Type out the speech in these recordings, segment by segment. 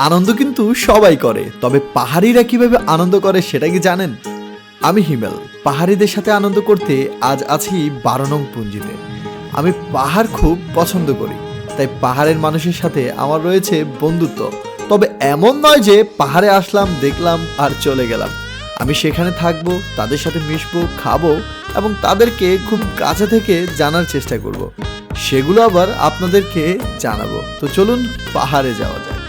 আনন্দ কিন্তু সবাই করে। তবে পাহাড়িরা কীভাবে আনন্দ করে সেটা কি জানেন? আমি হিমেল। পাহাড়িদের সাথে আনন্দ করতে আজ আছি বারো নং পুঞ্জিতে। আমি পাহাড় খুব পছন্দ করি। তাই পাহাড়ের মানুষের সাথে আমার রয়েছে বন্ধুত্ব। তবে এমন নয় যে পাহাড়ে আসলাম, দেখলাম আর চলে গেলাম। আমি সেখানে থাকব, তাদের সাথে মিশবো, খাব এবং তাদেরকে খুব কাছে থেকে জানার চেষ্টা করব। সেগুলো আবার আপনাদেরকে জানাব। তো চলুন পাহাড়ে যাওয়া যায়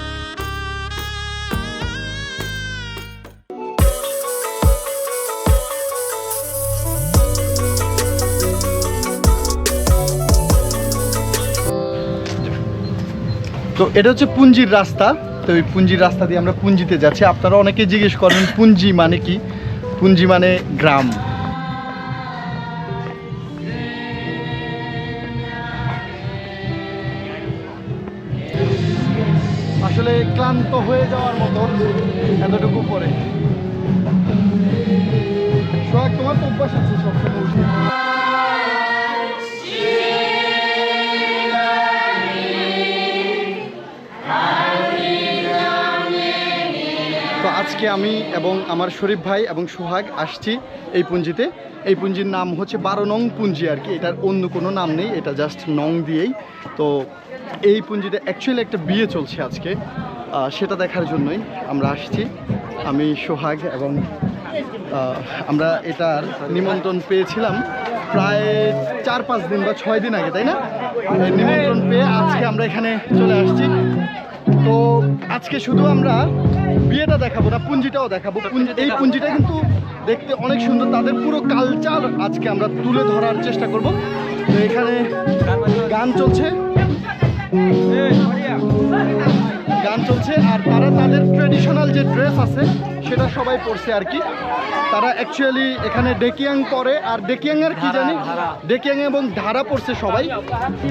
তো এটা হচ্ছে পুঞ্জির রাস্তা। তো এই পুঞ্জির রাস্তা দিয়ে আমরা পুঞ্জিতে যাচ্ছি। আপনারা অনেকে জিজ্ঞেস করেন পুঞ্জি মানে কি? পুঞ্জি মানে গ্রাম। আসলে ক্লান্ত হয়ে যাওয়ার মতো এতটুকু পরে। তোমার তো অভ্যাস আছে সবসময় আজকে আমি এবং আমার শরীফ ভাই এবং সোহাগ আসছি এই পুঞ্জিতে। এই পুঞ্জির নাম হচ্ছে বারো নং পুঞ্জি আর কি। এটার অন্য কোনো নাম নেই, এটা জাস্ট নং দিয়েই। তো এই পুঞ্জিতে অ্যাকচুয়ালি একটা বিয়ে চলছে আজকে সেটা দেখার জন্যই আমরা আসছি। আমি সোহাগ এবং আমরা এটার নিমন্ত্রণ পেয়েছিলাম প্রায় চার পাঁচ দিন বা ছয় দিন আগে, তাই না? নিমন্ত্রণ পেয়ে আজকে আমরা এখানে চলে আসছি। তো আজকে শুধু আমরা বিয়েটা দেখাবো না পুঞ্জিটাও দেখাবো। পুঞ্জি- এই পুঞ্জিটা কিন্তু দেখতে অনেক সুন্দর তাদের পুরো কালচার আজকে আমরা তুলে ধরার চেষ্টা করব। তো এখানে গান চলছে। গান চলছে আর তারা তাদের ট্রেডিশনাল যে ড্রেস আছে সেটা সবাই পরছে আর কি। তারা অ্যাকচুয়ালি এখানে ডেকিয়াং পরে আর ডেকিয়াং এর কি জানি? ডেকিয়াং এবং ধারা পড়ছে সবাই।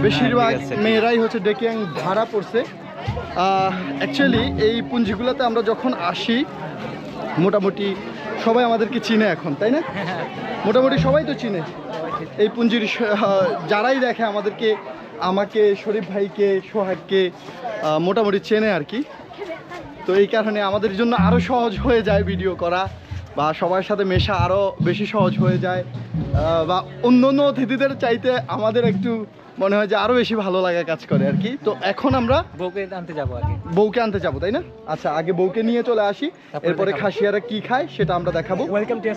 বেশিরভাগ মেয়েরাই হচ্ছে ডেকিয়াং ধারা পড়ছে অ্যাকচুয়ালি এই পুঞ্জিগুলোতে আমরা যখন আসি, মোটামুটি সবাই আমাদেরকে চিনে এখন, তাই না? মোটামুটি সবাই তো চিনে এই পুঞ্জির যারাই দেখে আমাদেরকে, আমাকে, শরীফ ভাইকে, সোহাগকে মোটামুটি চেনে আর কি। তো এই কারণে আমাদের জন্য আরও সহজ হয়ে যায় ভিডিও করা। বা সবার সাথে মেশা আরও বেশি সহজ হয়ে যায় বা অন্য অন্য অতিথিদের চাইতে আমাদের একটু মনে হয় যে আরও বেশি ভালো লাগা কাজ করে আর কি। তো এখন আমরা বউকে আনতে যাব আগে। বউকে আনতে যাব তাই না? আচ্ছা আগে বউকে নিয়ে চলে আসি এরপরে। খাসিয়ারা কি খায় সেটা আমরা দেখাবো। ওয়েলকাম টু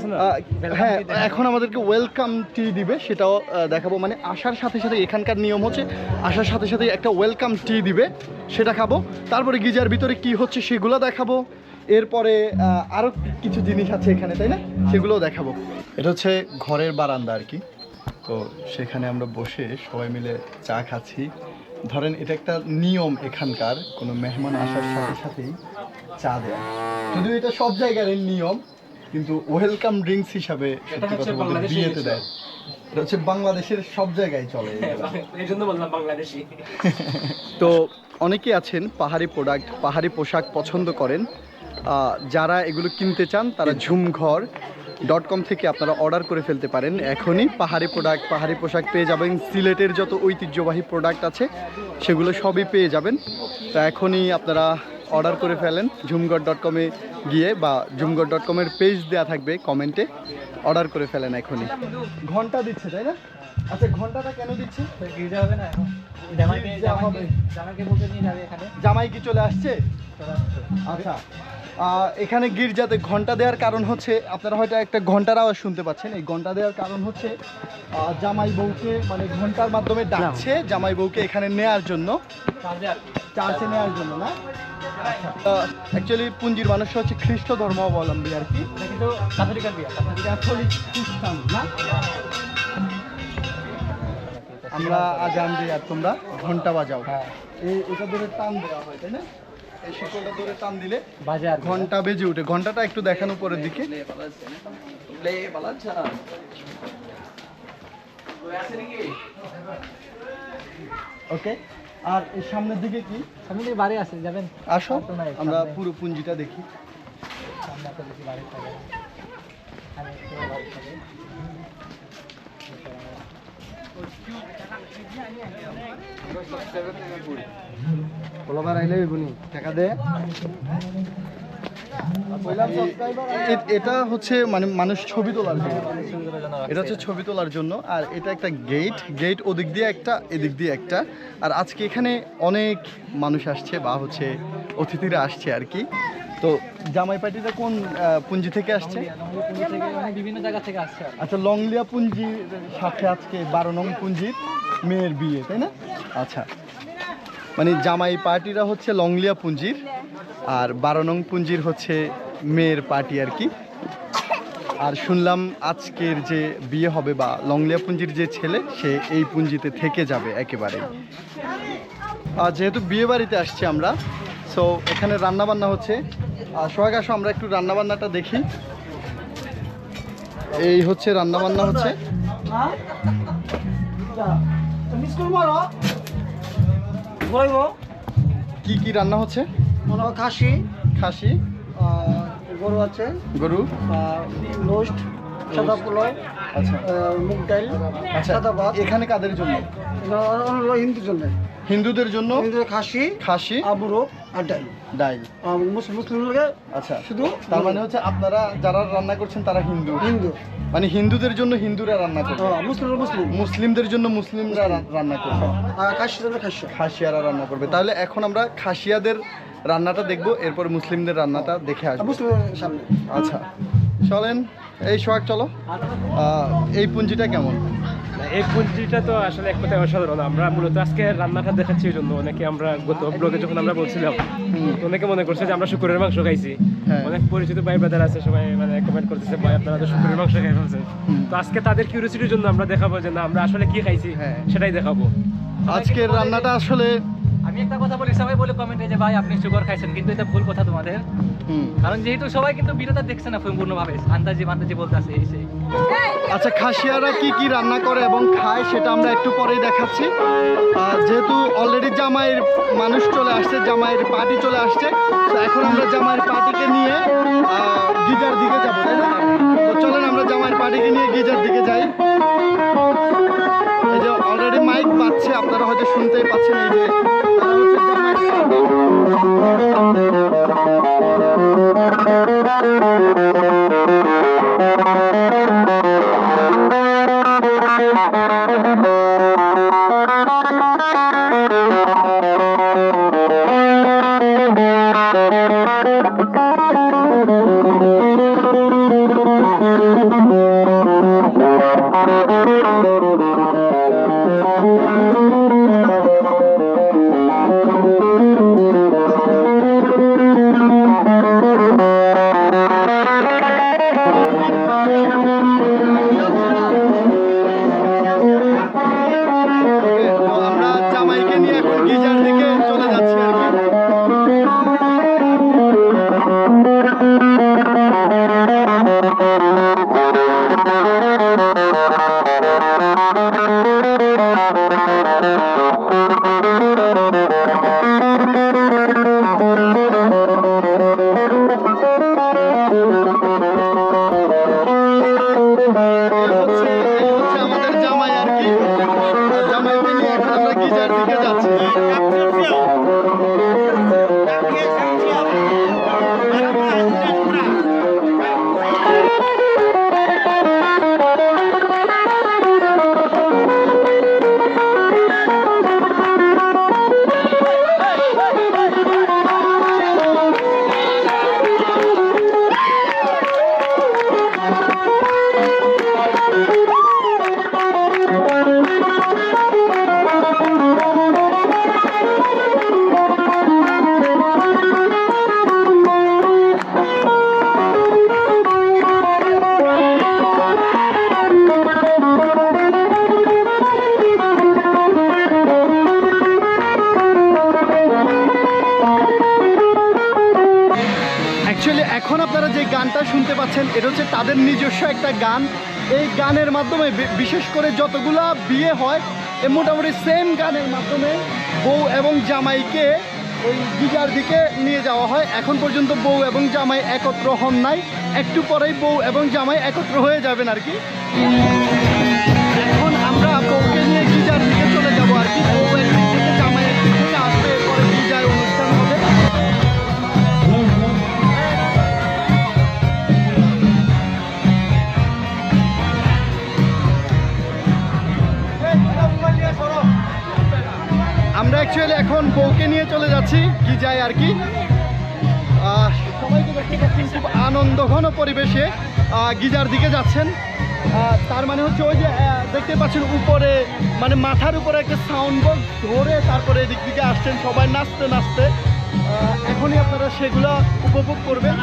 হ্যাঁ এখন আমাদেরকে ওয়েলকাম টি দিবে সেটাও দেখাবো। মানে আসার সাথে সাথে এখানকার নিয়ম হচ্ছে আসার সাথে সাথে একটা ওয়েলকাম টি দিবে সেটা খাব। তারপরে গিজার ভিতরে কি হচ্ছে সেগুলো দেখাবো। এরপরে আহ, আরও কিছু জিনিস আছে এখানে তাই না? সেগুলোও দেখাবো। এটা হচ্ছে ঘরের বারান্দা আর কি। তো সেখানে আমরা বসে সবাই মিলে চা খাচ্ছি। ধরেন এটা একটা নিয়ম এখানকার কোনো মেহমান আসার সাথে সাথেই চা দেওয়া যদিও এটা সব জায়গার নিয়ম কিন্তু ওয়েলকাম ড্রিঙ্কস হিসাবে সত্যি কথা বলতে বিয়েতে দেয়। এটা হচ্ছে বাংলাদেশের সব জায়গায় চলে এই জন্য বললাম বাংলাদেশি। তো অনেকেই আছেন পাহাড়ি প্রোডাক্ট পাহাড়ি পোশাক পছন্দ করেন। যারা এগুলো কিনতে চান তারা ঝুমঘর ডট কম থেকে আপনারা অর্ডার করে ফেলতে পারেন এখনই। পাহাড়ি প্রোডাক্ট পাহাড়ি পোশাক পেয়ে যাবেন। সিলেটের যত ঐতিহ্যবাহী প্রোডাক্ট আছে সেগুলো সবই পেয়ে যাবেন। তো এখনই আপনারা অর্ডার করে ফেলেন। ঝুমঘর ডট কমে গিয়ে বা ঝুমঘর ডট কমের পেজ দেওয়া থাকবে কমেন্টে অর্ডার করে ফেলেন এখনই। ঘণ্টা দিচ্ছে তাই না? আচ্ছা ঘন্টাটা কেন দিচ্ছে? গির্জা হবে না এখন। জামাইকে জামাইকে জামাইকে বলতে নিয়ে যাবে এখানে। জামাই কি চলে আসছে। আচ্ছা। এখানে গির্জাতে ঘণ্টা দেওয়ার কারণ হচ্ছে আপনারা হয়তো একটা ঘণ্টার আওয়াজ শুনতে পাচ্ছেন। এই ঘণ্টা দেওয়ার কারণ হচ্ছে জামাই বউকে মানে ঘণ্টার মাধ্যমে ডাকছে জামাই বউকে এখানে নেয়ার জন্য। চার্চে নেওয়ার জন্য না? অ্যাকচুয়ালি পুঞ্জির মানুষ হচ্ছে খ্রিস্ট ধর্মাবলম্বী আর কি। এটা কিন্তু ক্যাথলিক খ্রিস্টান না? আমরা আজান দিই আর তোমরা ঘণ্টা বাজাও। হ্যাঁ। এই এটা ধরে টান দেওয়া হয় তাই না? এই শিকলটা ধরে টান দিলে বাজার। ঘণ্টা বেজে ওঠে। ঘন্টাটা একটু দেখানো উপরের দিকে। ওকে। আর এই সামনের দিকে কি? সামনে দিকে বাড়ি আছে যাবেন? আসো। আমরা। পুরো পুঞ্জিটা দেখি। সামনে বাড়ি থাকে আইলে বুনি টাকা দে। এটা হচ্ছে মানে মানুষ ছবি তোলার জন্য। এটা হচ্ছে ছবি তোলার জন্য আর এটা একটা গেট গেট ওদিক দিয়ে একটা এদিক দিয়ে একটা। আর আজকে এখানে অনেক মানুষ আসছে বা হচ্ছে অতিথিরা আসছে আর কি। তো জামাই পার্টিটা কোন পুঞ্জি থেকে আসছে? বিভিন্ন জায়গা থেকে আসছে আচ্ছা লংলিয়া পুঞ্জির সাথে আজকে বারো নং পুঞ্জির মেয়ের বিয়ে তাই না? আচ্ছা মানে জামাই পার্টিরা হচ্ছে লংলিয়া পুঞ্জির আর বারো নং পুঞ্জির হচ্ছে মেয়ের পার্টি আর কি। আর শুনলাম আজকের যে বিয়ে হবে বা লংলিয়া পুঞ্জির যে ছেলে সে এই পুঞ্জিতে থেকে যাবে একেবারে। আর যেহেতু বিয়ে বাড়িতে আসছি আমরা সো এখানে রান্না বান্না হচ্ছে। আর সোহাগ আসো আমরা একটু রান্না বান্নাটা দেখি। এই হচ্ছে রান্না বান্না হচ্ছে। কি কি রান্না হচ্ছে? খাসি। খাসি। গরু আছে। গরু। লোস্ট সাদা পোলাও আচ্ছা। মুগ ডাল আচ্ছা সাদা ভাত। এখানে কাদের জন্য? হিন্দুর জন্য। হিন্দুদের জন্য? হিন্দুদের খাসি খাসি। আবুরো আর ডাল। ডাইল আর মুসলিম আচ্ছা। শুধু তার মানে হচ্ছে আপনারা যারা রান্না করছেন তারা হিন্দু। হিন্দু। মানে হিন্দুদের জন্য হিন্দুরা রান্না করবে হ্যাঁ, মুসলিম মুসলিম। মুসলিমদের জন্য মুসলিমরা রান্না করবে আর খাসি খাসিয়ারা রান্না করবে। তাহলে এখন আমরা খাসিয়াদের রান্নাটা দেখব এরপর মুসলিমদের রান্নাটা দেখে আসব। মুসলিমের আচ্ছা। চলেন। এই সোহাগ চলো। এই পুঞ্জিটা কেমন? এই পুঞ্জিটা তো আসলে এক কথায় অসাধারণ। আমরা মূলত আজকে রান্নাটা দেখাচ্ছি এই জন্য। অনেকে আমরা গত ব্লগে যখন আমরা বলছিলাম অনেকে মনে করছে যে আমরা শুকুরের মাংস খাইছি। হ্যাঁ। অনেক পরিচিত ভাই ব্রাদার আছে সবাই মানে কমেন্ট করতেছে ভাই আপনারা তো শুকুরের মাংস খাই ফেলছেন। তো আজকে তাদের কিউরিয়াসিটির জন্য আমরা দেখাবো যে না আমরা আসলে কি খাইছি? হ্যাঁ। সেটাই দেখাবো। আজকের রান্নাটা আসলে আমি একটা কথা বলি সবাই বলে কমেন্টে যে ভাই আপনি সুগার খাইছেন কিন্তু এটা ভুল কথা তোমাদের। কারণ যেহেতু সবাই কিন্তু ভিডিওটা দেখছে না সম্পূর্ণভাবে আন্দাজি বান্দাজি বলতে আছে এই সেই। আচ্ছা খাসিয়ারা কি কি রান্না করে এবং খায় সেটা আমরা একটু পরেই দেখাচ্ছি। আর যেহেতু অলরেডি জামাইয়ের মানুষ চলে আসছে জামাইয়ের পার্টি চলে আসছে তো এখন আমরা জামাইয়ের পার্টিকে নিয়ে গিজার দিকে যাব তাই না? তো চলেন আমরা জামাইয়ের পার্টিকে নিয়ে গিজার দিকে যাই। এই যে অলরেডি মাইক পাচ্ছে আপনারা হয়তো শুনতেই পাচ্ছেন এই যে তারা হচ্ছে অ্যাকচুয়ালি এখন আপনারা যে গানটা শুনতে পাচ্ছেন, এটা হচ্ছে তাদের নিজস্ব একটা গান। এই গানের মাধ্যমে বিশেষ করে যতগুলা বিয়ে হয়, এ মোটামুটি সেম গানের মাধ্যমে বউ এবং জামাইকে ওই গিজার দিকে নিয়ে যাওয়া হয়। এখন পর্যন্ত বউ এবং জামাই একত্র হন নাই। একটু পরেই বউ এবং জামাই একত্র হয়ে যাবেন আর কি। যাচ্ছি গিজায় আর কি। আহ, সবাইকে দেখতে পাচ্ছেন খুব আনন্দঘন পরিবেশে আহ, গিজার দিকে যাচ্ছেন। তার মানে হচ্ছে ওই যে দেখতে পাচ্ছেন উপরে মানে মাথার উপরে একটা সাউন্ড বক্স ধরে তারপরে এদিক দিকে আসছেন সবাই নাচতে নাচতে। এখনই আপনারা সেগুলো উপভোগ করবেন।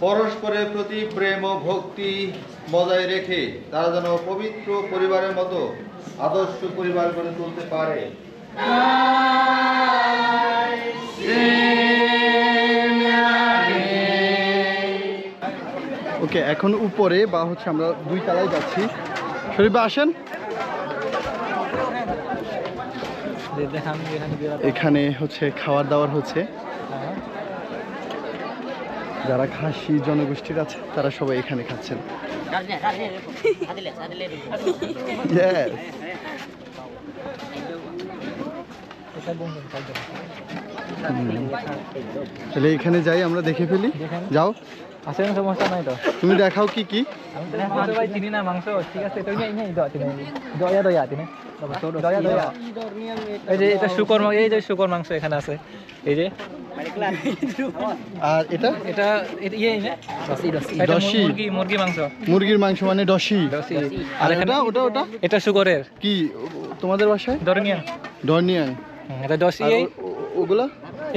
পরস্পরের প্রতি প্রেম ও ভক্তি বজায় রেখে তারা যেন পবিত্র পরিবারের মতো আদর্শ পরিবার গড়ে তুলতে পারে। ওকে এখন উপরে বা হচ্ছে আমরা দুই তলায় যাচ্ছি। শরীফ আসেন। এখানে হচ্ছে খাওয়ার দাওয়ার হচ্ছে। যারা খাসি জনগোষ্ঠীর আছে, তারা সবাই এখানে খাচ্ছেন. তাহলে এখানে যাই, আমরা দেখে ফেলি। যাও। আসেন সমস্যা নাই তো তুমি দেখাও কি কি ভাই, চিনি না মাংস, ঠিক আছে দয়া দয়া এই যে এটা শুকর এই যে শুকর মাংস এখানে আছে। এই যে। আর এটা? এটা এটা ইয়ে ইনে মুরগি মুরগি মাংস। মুরগির মাংস মানে দশি আর এখানে ওটা ওটা? এটা শুকরের। কি তোমাদের বাসায়? দরনিয়া। ডর্নিয়ান এটা দশি ওগুলো?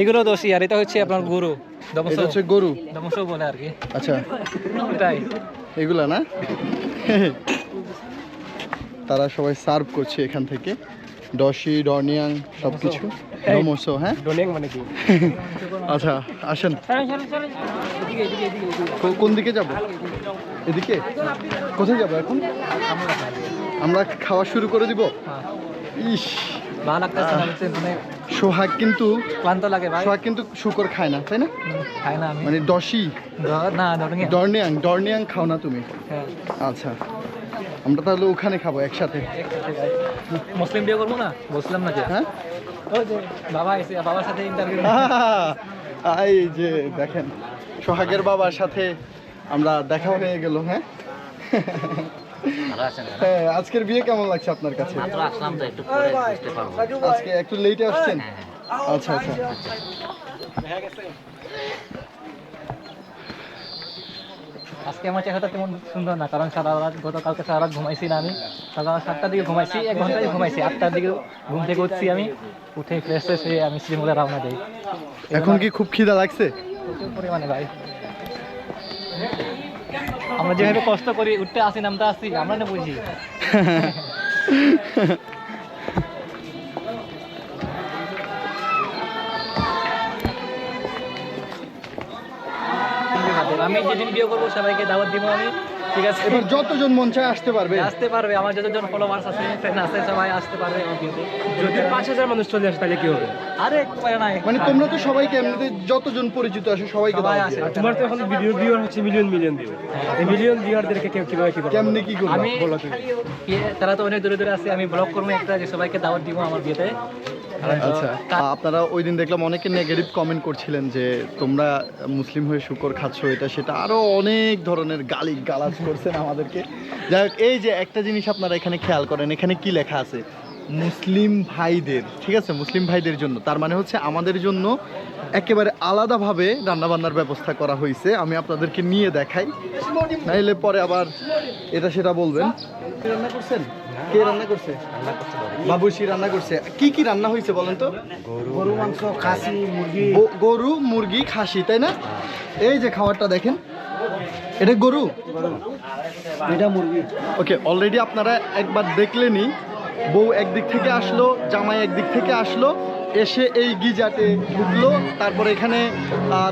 এগুলো দশি আর এটা হচ্ছে আপনার গরু। দমস। এটা হচ্ছে গরু। দমস বলে আর কি। আচ্ছা। এটাই। এগুলা না? তারা সবাই সার্ভ করছে এখান থেকে। ডসি ডর্নিয়াং সব কিছু ডোমোসো হ্যাঁ? মানে কি? আচ্ছা আসেন। কোন দিকে যাব? এদিকে? কোথায় যাব এখন? আমরা খাওয়া শুরু করে দিব। ইস। সোহাগ কিন্তু ক্লান্ত লাগে সোহাগ কিন্তু শুকর খায় না তাই না? খাই না মানে ডসি দ- না ডর্নিয়াং ডর্নিয়াং খাও না তুমি। হ্যাঁ। আচ্ছা। আমরা তাহলে ওখানে খাব একসাথে। একসাথে মুসলিম বিয়ে করব না? বলছিলাম না যে। হ্যাঁ? বাবা এসে বাবার সাথে ইন্টারভিউ এই যে দেখেন সোহাগের বাবার সাথে আমরা দেখা হয়ে গেল হ্যাঁ? হ্যাঁ আজকের বিয়ে কেমন লাগছে আপনার কাছে? আসলাম তো একটু পরে বুঝতে পারব। আজকে একটু লেটে আসছেন? আচ্ছা আচ্ছা। আজকে আমার চেহারাটা তেমন সুন্দর না কারণ সারা রাত গতকালকে সারা রাত ঘুমাইছি না আমি। সকাল সাতটার দিকে ঘুমাইছি এক ঘন্টায় ঘুমাইছি। আটটার দিকে ঘুম থেকে উঠছি আমি উঠে ফ্রেশ ফ্রেশ হয়ে আমি শ্রীমঙ্গলে রওনা দিই। এখন কি খুব খিদা লাগছে? প্রচুর পরিমাণে ভাই। আমরা যেভাবে কষ্ট করি উঠতে আসি নামতে আসি আমরা না বুঝি। আমি যেদিন বিয়ে করব সবাইকে দাওয়াত দিব আমি। ঠিক আছে? এবার যতজন মন চায় আসতে পারবে। আসতে পারবে আমার যতজন ফলোয়ার্স আছে ফ্রেন্ড আছে সবাই আসতে পারবে আমার বিয়েতে। যদি পাঁচ হাজার মানুষ চলে আসে তাহলে কি হবে? আরে নাই। মানে তোমরা তো সবাইকে এমনিতে যতজন পরিচিত আছে সবাইকে সবাই দাও আসে তোমার তো এখন ভিডিও ভিউয়ার হচ্ছে মিলিয়ন মিলিয়ন ভিউ এই মিলিয়ন ভিউয়ারদেরকে কেউ কীভাবে কি করবে? কেমনে কি করবে? আমি বলো তুমি। তারা তো অনেক দূরে দূরে আছে আমি ব্লগ করব একটা যে সবাইকে দাওয়াত দিব আমার বিয়েতে। আচ্ছা। আপনারা ওই দিন দেখলাম অনেকে নেগেটিভ কমেন্ট করছিলেন যে তোমরা মুসলিম হয়ে শুকর খাচ্ছ এটা সেটা আরও অনেক ধরনের গালি গালাজ করছেন আমাদেরকে। যাই হোক এই যে একটা জিনিস আপনারা এখানে খেয়াল করেন এখানে কি লেখা আছে? মুসলিম ভাইদের ঠিক আছে? মুসলিম ভাইদের জন্য। তার মানে হচ্ছে আমাদের জন্য একেবারে আলাদাভাবে রান্নাবান্নার ব্যবস্থা করা হয়েছে আমি আপনাদেরকে নিয়ে দেখাই। নাইলে পরে আবার এটা সেটা বলবেন। রান্না করছেন? কে রান্না করছে? বাবুসি রান্না করছে। কি কি রান্না হয়েছে বলেন তো? গরু মাংস খাসি মুরগি। গরু মুরগি খাসি তাই না? এই যে খাবারটা দেখেন। এটা গরু? এটা মুরগি। ওকে অলরেডি আপনারা একবার দেখলেনই বউ একদিক থেকে আসলো জামাই একদিক থেকে আসলো এসে এই গিজাতে ঢুকলো তারপর এখানে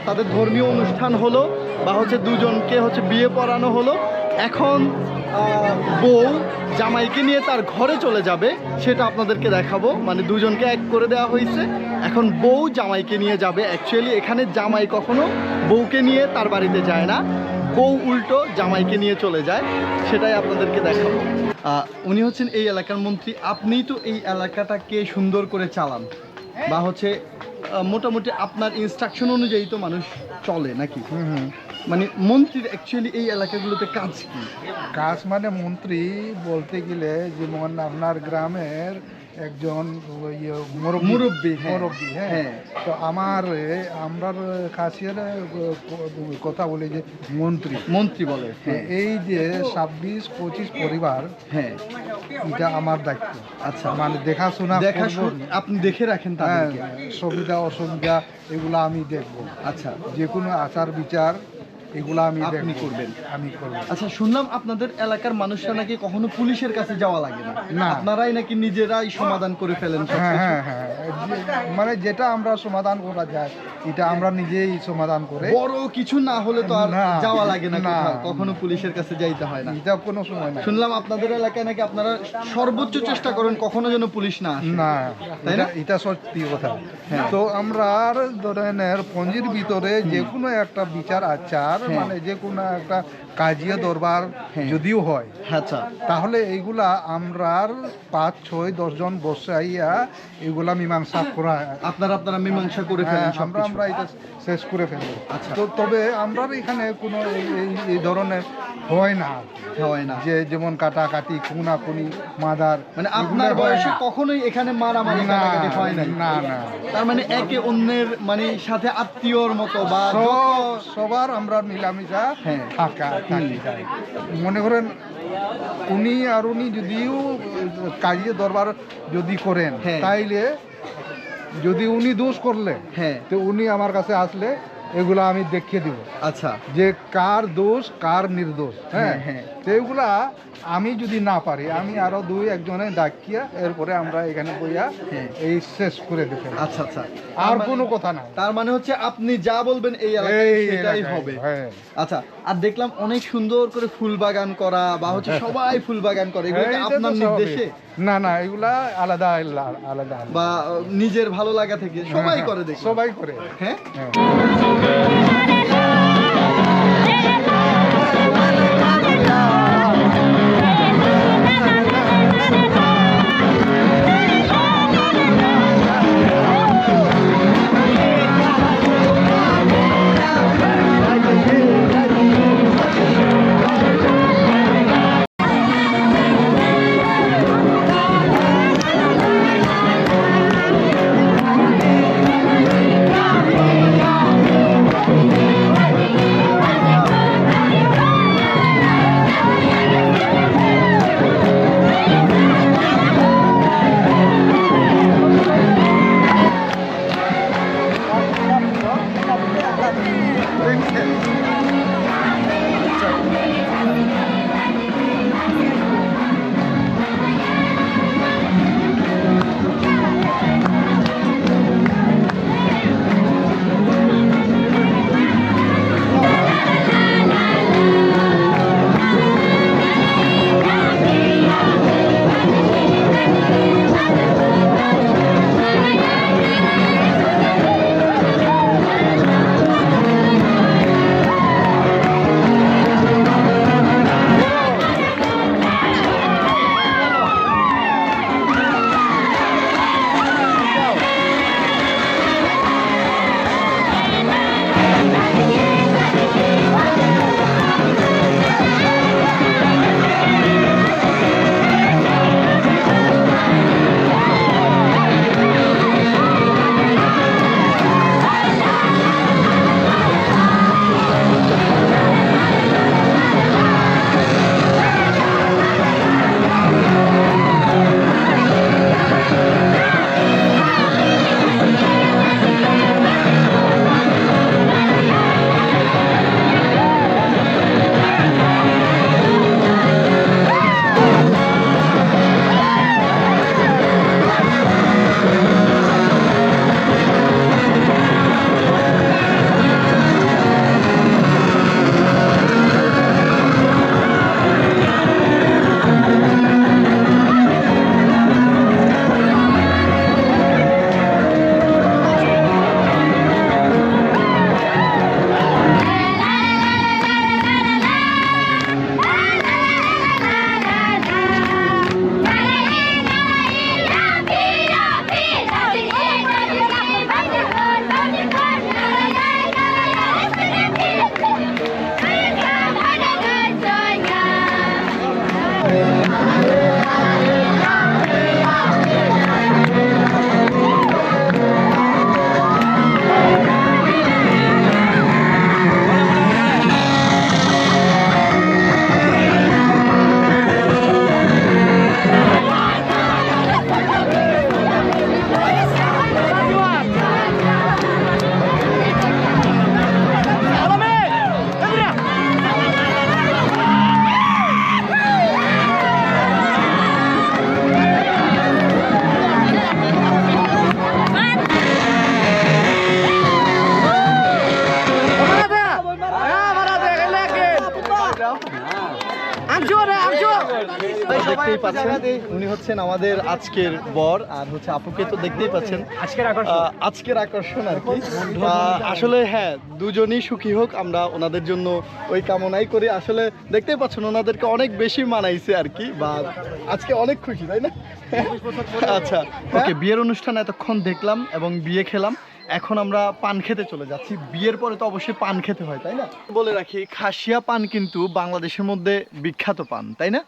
তাদের ধর্মীয় অনুষ্ঠান হলো বা হচ্ছে দুজনকে হচ্ছে বিয়ে পড়ানো হলো। এখন বউ জামাইকে নিয়ে তার ঘরে চলে যাবে, সেটা আপনাদেরকে দেখাবো। মানে দুজনকে এক করে দেওয়া হয়েছে। এখন বউ জামাইকে নিয়ে যাবে। অ্যাকচুয়ালি এখানে জামাই কখনো বউকে নিয়ে তার বাড়িতে যায় না। বউ উল্টো জামাইকে নিয়ে চলে যায়। সেটাই আপনাদেরকে দেখাবো। উনি হচ্ছেন এই এলাকার মন্ত্রী। আপনিই তো এই এলাকাটাকে সুন্দর করে চালান। বা হচ্ছে মোটামুটি আপনার ইনস্ট্রাকশন অনুযায়ী তো মানুষ চলে নাকি? মানে মন্ত্রীর অ্যাকচুয়ালি এই এলাকাগুলোতে কাজ কি? কাজ মানে মন্ত্রী বলতে গেলে যেমন আপনার গ্রামের একজন ইয়ে মুরব্বী মুরব্বি, হ্যাঁ। হ্যাঁ। হ্যাঁ। তো আমার আমরা কাছের কথা বলি যে মন্ত্রী। মন্ত্রী বলে হ্যাঁ। এই যে ছাব্বিশ পঁচিশ পরিবার হ্যাঁ। এটা আমার দায়িত্ব। আচ্ছা। মানে দেখাশোনা দেখা আপনি দেখে রাখেন তাদেরকে। সুবিধা অসুবিধা এগুলো আমি দেখব। আচ্ছা। যে কোনো আচার বিচার এগুলো আমি আপনি করবেন। আমি করব আচ্ছা শুনলাম আপনাদের এলাকার মানুষরা নাকি কখনো পুলিশের কাছে যাওয়া লাগে না না। আপনারাই নাকি নিজেরাই সমাধান করে ফেলেন সব হ্যাঁ হ্যাঁ হ্যাঁ মানে যেটা আমরা সমাধান করা যায় এটা আমরা নিজেই সমাধান করে বড় কিছু না হলে তো আর যাওয়া লাগে না। কখনো পুলিশের কাছে যাইতে হয় না এটা কোনো সময় না শুনলাম আপনাদের এলাকায় নাকি আপনারা সর্বোচ্চ চেষ্টা করেন কখনো যেন পুলিশ না আসে না তাই এটা না? এটা সত্যি কথা হ্যাঁ। তো আমরা ধরনের পঞ্জির ভিতরে যে কোনো একটা বিচার আচার। মানে যে কোনো একটা কাজিয়া দরবার হ্যাঁ। যদিও হয়। আচ্ছা। তাহলে এইগুলা আমরার পাঁচ ছয় দশজন বসাইয়া এগুলা মীমাংসা করা আপনারা আপনারা মীমাংসা করে ফেলেন হ্যাঁ, আমরা আমরা এটা শেষ করে ফেলব। আচ্ছা। তো তবে আমরা এখানে কোনো এই- ধরনের হয় না। হয় না। যে যেমন কাটাকাটি খুনাখুনি মাদার মানে আপনার বয়সে কখনোই এখানে মারামারি না, কাটাকাটি হয় নাই? না না। তার মানে একে অন্যের মানে সাথে আত্মীয়র মতো বা সবার আমরা মিলামিশা হ্যাঁ। থাকা। থাকি মনে করেন উনি আর উনি যদিও কাজে দরবার যদি করেন হ্যাঁ। তাইলে যদি উনি দোষ করলে হ্যাঁ তো উনি আমার কাছে আসলে এগুলা আমি দেখিয়ে দিব। আচ্ছা। যে কার দোষ কার নির্দোষ হ্যাঁ? হ্যাঁ, হ্যাঁ। তো এগুলা আমি যদি না পারি আমি আরও দুই একজনে ডাকিয়া এরপরে আমরা এখানে বইয়া হ্যাঁ। এই শেষ করে দিতে আচ্ছা আচ্ছা। আর কোনো মানে- কথা নাই। তার মানে হচ্ছে আপনি যা বলবেন এই এলাকায় সেটাই হবে। হ্যাঁ। আচ্ছা আর দেখলাম অনেক সুন্দর করে ফুল বাগান করা বা হচ্ছে সবাই ফুল বাগান করে। এগুলো আপনার নির্দেশে? না না এগুলা আলাদা আলাদা বা নিজের ভালো লাগা থেকে সবাই হ্যাঁ, করে দেখি। সবাই করে। হ্যাঁ। হচ্ছেন আমাদের আজকের বর আর হচ্ছে আপুকে তো দেখতেই পাচ্ছেন। আজকের আকর্ষণ। আজকের আকর্ষণ আর কি। আসলে হ্যাঁ দুজনই সুখী হোক আমরা ওনাদের জন্য ওই কামনাই করি। আসলে দেখতেই পাচ্ছেন ওনাদেরকে অনেক বেশি মানাইছে আর কি বা আজকে অনেক খুশি তাই না? আচ্ছা ওকে বিয়ের অনুষ্ঠান এতক্ষণ দেখলাম এবং বিয়ে খেলাম। এখন আমরা পান খেতে চলে যাচ্ছি। বিয়ের পরে তো অবশ্যই পান খেতে হয় তাই না? বলে রাখি খাসিয়া পান কিন্তু বাংলাদেশের মধ্যে বিখ্যাত পান তাই না?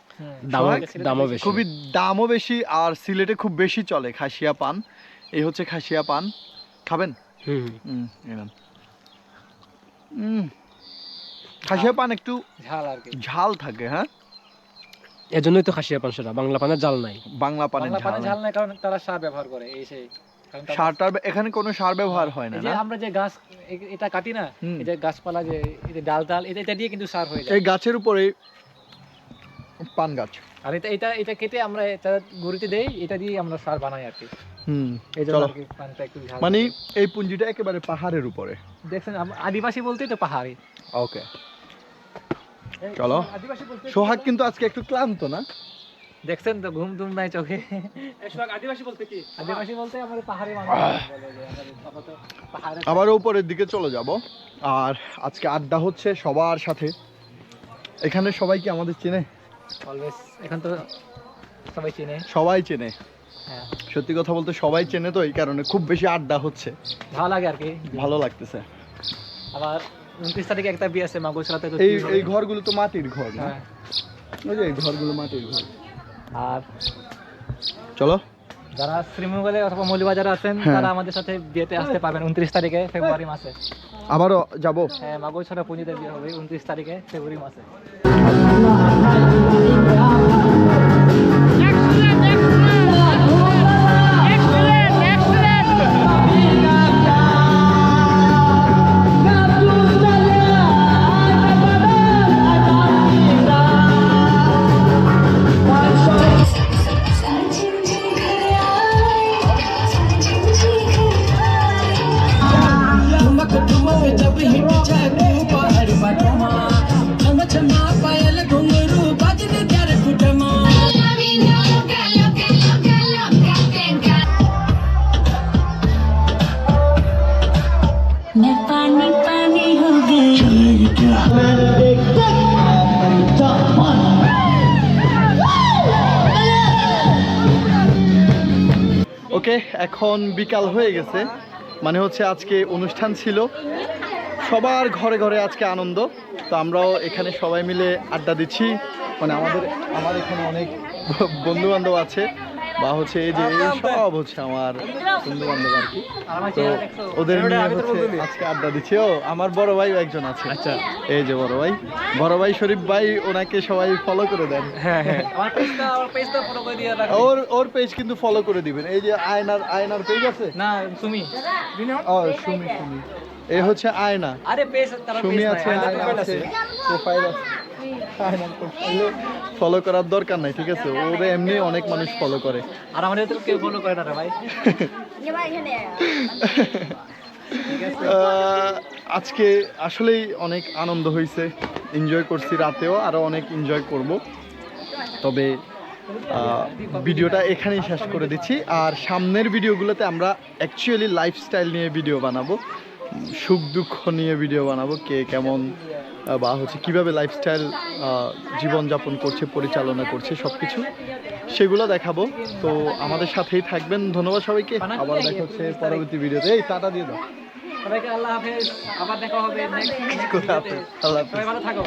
খুবই দামও বেশি আর সিলেটে খুব বেশি চলে খাসিয়া পান। এই হচ্ছে খাসিয়া পান। খাবেন? হুম হুম। এই নেন। উম, খাসিয়া পান একটু ঝাল আর কি। ঝাল থাকে হ্যাঁ? এজন্যই তো খাসিয়া পান সেটা বাংলা পানের জাল নাই। বাংলা পানের ঝাল নাই কারণ তারা সার ব্যবহার করে এই সেই। সারটার এখানে কোনো সার ব্যবহার হয়। না এই যে আমরা যে গাছ এটা কাটি না। এই যে গাছপালা যে এই যে ডাল ডাল এটা দিয়ে কিন্তু সার হয়ে যায়। এই গাছের উপরে পান গাছ। আর এটা এটা এটা কেটে আমরা এটা গড়িতে দেই এটা দিয়ে আমরা সার বানাই আর কি। মানে এই পুঞ্জিটা একেবারে পাহাড়ের উপরে। দেখছেন আদিবাসী বলতেই তো পাহাড়ি। ওকে। চলো। সোহাগ কিন্তু আজকে একটু ক্লান্ত না? দেখছেন তো ঘুম টুম নাই চোখে। আদিবাসী বলতে কি? আদিবাসী বলতে আমাদের পাহাড়ি আবার উপরের দিকে চলে যাব। আর আজকে আড্ডা হচ্ছে সবার সাথে। এখানে সবাই কি আমাদের চেনে? অলওয়েজ এখন তো সবাই চিনে। সবাই চেনে। হ্যাঁ। সত্যি কথা বলতে সবাই চেনে তো এই কারণে খুব বেশি আড্ডা হচ্ছে। ভালো লাগে আর কি। ভালো লাগতেছে। আবার উনত্রিশ তারিখে একটা বিয়ে আছে মাগুছরাতে তো এই এই ঘরগুলো তো মাটির ঘর না? হ্যাঁ। ওই যে এই ঘরগুলো মাটির ঘর। আর চলো। যারা শ্রীমঙ্গলে অথবা মৌলিবাজারে আছেন হ্যাঁ। তারা আমাদের সাথে বিয়েতে আসতে পারবেন উনত্রিশ তারিখে ফেব্রুয়ারি মাসে। আবারও যাব। হ্যাঁ মাগুর ছাড়া পুঁজিতে বিয়ে হবে উনত্রিশ তারিখে ফেব্রুয়ারি মাসে। मैं पानी पानी हो गई ওকে এখন বিকাল হয়ে গেছে মানে হচ্ছে আজকে অনুষ্ঠান ছিল সবার ঘরে ঘরে আজকে আনন্দ তো আমরাও এখানে সবাই মিলে আড্ডা দিচ্ছি মানে আমাদের আমার এখানে অনেক বন্ধু বান্ধব আছে বা হচ্ছে এই যে সব হচ্ছে আমার বন্ধু বান্ধব আর কি। তো ওদের নিয়ে হচ্ছে আজকে আড্ডা দিচ্ছি। ও আমার বড় ভাই একজন আছে। আচ্ছা। এই যে বড় ভাই। বড় ভাই শরীফ ভাই ওনাকে সবাই ফলো করে দেন। হ্যাঁ হ্যাঁ। আমার পেজটা আমার পেজটা ফলো করে দিয়ে রাখো ওর ওর পেজ কিন্তু ফলো করে দিবেন। এই যে আয়নার আয়নার পেজ আছে? না তুমি ও সুমি সুমি। এই হচ্ছে আয়না। আরে পেজ তারা সুমি আছে আয়না আছে। প্রোফাইল আছে। ফলো করার দরকার নাই ঠিক আছে? ওরে এমনি অনেক মানুষ ফলো করে। আর আমাদের তো কেউ ফলো করে না রে ভাই। আজকে আসলেই অনেক আনন্দ হয়েছে এনজয় করছি রাতেও আরও অনেক এনজয় করব। তবে ভিডিওটা এখানেই শেষ করে দিচ্ছি। আর সামনের ভিডিওগুলোতে আমরা অ্যাকচুয়ালি লাইফস্টাইল নিয়ে ভিডিও বানাবো। সুখ দুঃখ নিয়ে ভিডিও বানাবো কে কেমন বা হচ্ছে কীভাবে লাইফস্টাইল জীবনযাপন করছে পরিচালনা করছে সব কিছু সেগুলো দেখাবো। তো আমাদের সাথেই থাকবেন। ধন্যবাদ সবাইকে। আবার দেখা হচ্ছে পরবর্তী ভিডিওতে। এই টাটা দিয়ে দাও। সবাইকে আল্লাহ হাফেজ। আবার দেখা হবে নেক্সট আল্লাহ ভালো থাকো।